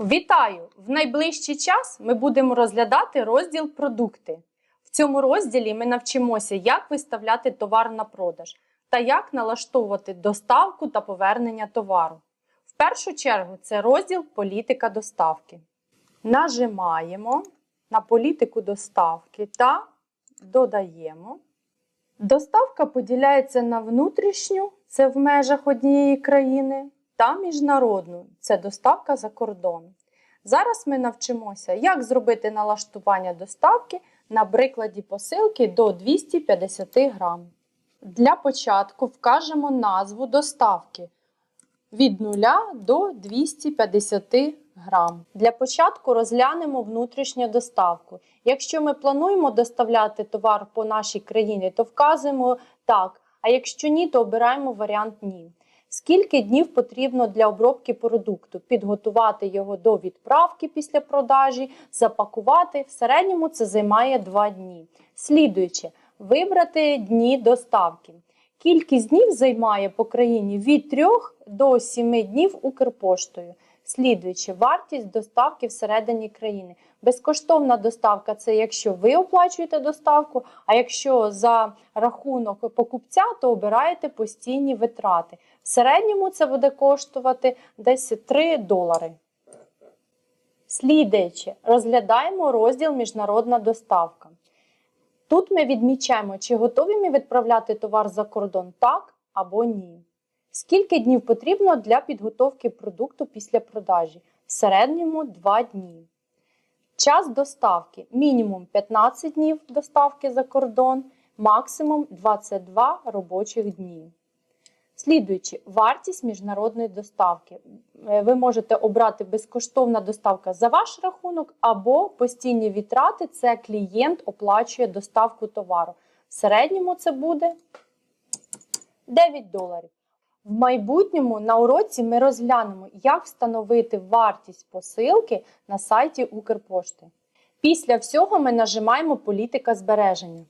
Вітаю! В найближчий час ми будемо розглядати розділ продукти. В цьому розділі ми навчимося, як виставляти товар на продаж та як налаштовувати доставку та повернення товару. В першу чергу це розділ політика доставки. Нажимаємо на політику доставки та додаємо. Доставка поділяється на внутрішню, це в межах однієї країни, та міжнародну це доставка за кордон. Зараз ми навчимося, як зробити налаштування доставки на прикладі посилки до 250 грам. Для початку вкажемо назву доставки від 0 до 250 грам. Для початку розглянемо внутрішню доставку. Якщо ми плануємо доставляти товар по нашій країні, то вказуємо так, а якщо ні, то обираємо варіант ні. Скільки днів потрібно для обробки продукту, підготувати його до відправки після продажі, запакувати. В середньому це займає 2 дні. Слідуючи, вибрати дні доставки. Кількість днів займає по країні від 3 до 7 днів Укрпоштою. Слідуючи, вартість доставки всередині країни. Безкоштовна доставка це якщо ви оплачуєте доставку, а якщо за рахунок покупця, то обираєте постійні витрати. В середньому це буде коштувати десь 3 долари. Слідуючи, розглядаємо розділ Міжнародна доставка. Тут ми відмічаємо, чи готові ми відправляти товар за кордон так або ні. Скільки днів потрібно для підготовки продукту після продажі? В середньому 2 дні. Час доставки мінімум 15 днів доставки за кордон, максимум 22 робочих дні. Слідуючи, вартість міжнародної доставки. Е, Ви можете обрати безкоштовна доставка за ваш рахунок або постійні витрати це клієнт оплачує доставку товару. В середньому це буде 9 доларів. В майбутньому на уроці ми розглянемо, як встановити вартість посилки на сайті Укрпошти. Після всього ми нажимаємо Політика збереження.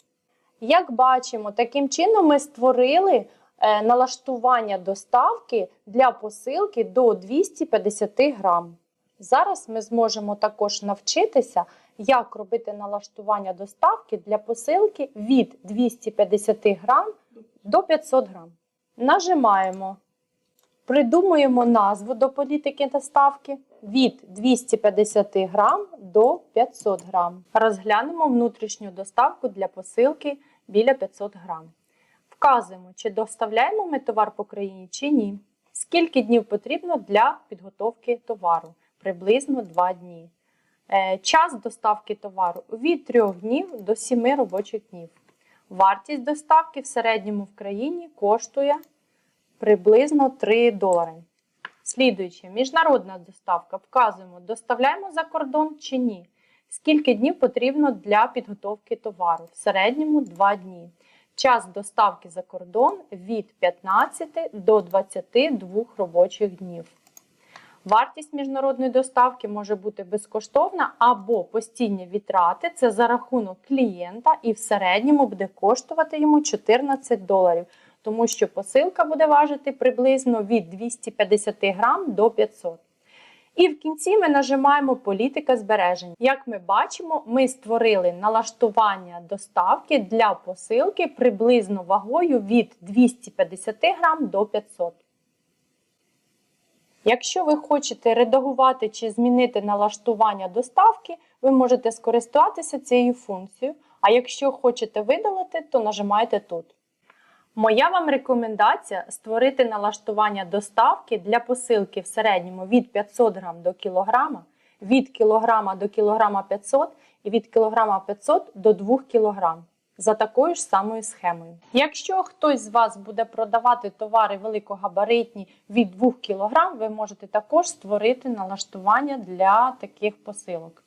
Як бачимо, таким чином ми створили е, налаштування доставки для посилки до 250 грам. Зараз ми зможемо також навчитися, як робити налаштування доставки для посилки від 250 грам до 500 грам. Нажимаємо, придумуємо назву до політики доставки від 250 грам до 500 грам. Розглянемо внутрішню доставку для посилки біля 500 грам. Вказуємо, чи доставляємо ми товар по країні чи ні. Скільки днів потрібно для підготовки товару? Приблизно 2 дні. Е, Час доставки товару від 3 днів до 7 робочих днів. Вартість доставки в середньому в країні коштує приблизно 3 долари. Слідуючи, міжнародна доставка. Вказуємо, доставляємо за кордон чи ні. Скільки днів потрібно для підготовки товару? В середньому 2 дні. Час доставки за кордон від 15 до 22 робочих днів. Вартість міжнародної доставки може бути безкоштовна або постійні витрати. Це за рахунок клієнта, і в середньому буде коштувати йому 14 доларів, тому що посилка буде важити приблизно від 250 грам до 500. І в кінці ми нажимаємо політика збережень. Як ми бачимо, ми створили налаштування доставки для посилки приблизно вагою від 250 грам до 500. Якщо ви хочете редагувати чи змінити налаштування доставки, ви можете скористатися цією функцією. А якщо хочете видалити, то нажимаєте тут. Моя вам рекомендація створити налаштування доставки для посилки в середньому від 500 г до кілограма, від кілограма до кілограма 500 і від кілограма 500 до 2 кг за такою ж самою схемою. Якщо хтось з вас буде продавати товари великогабаритні від 2 кг, ви можете також створити налаштування для таких посилок.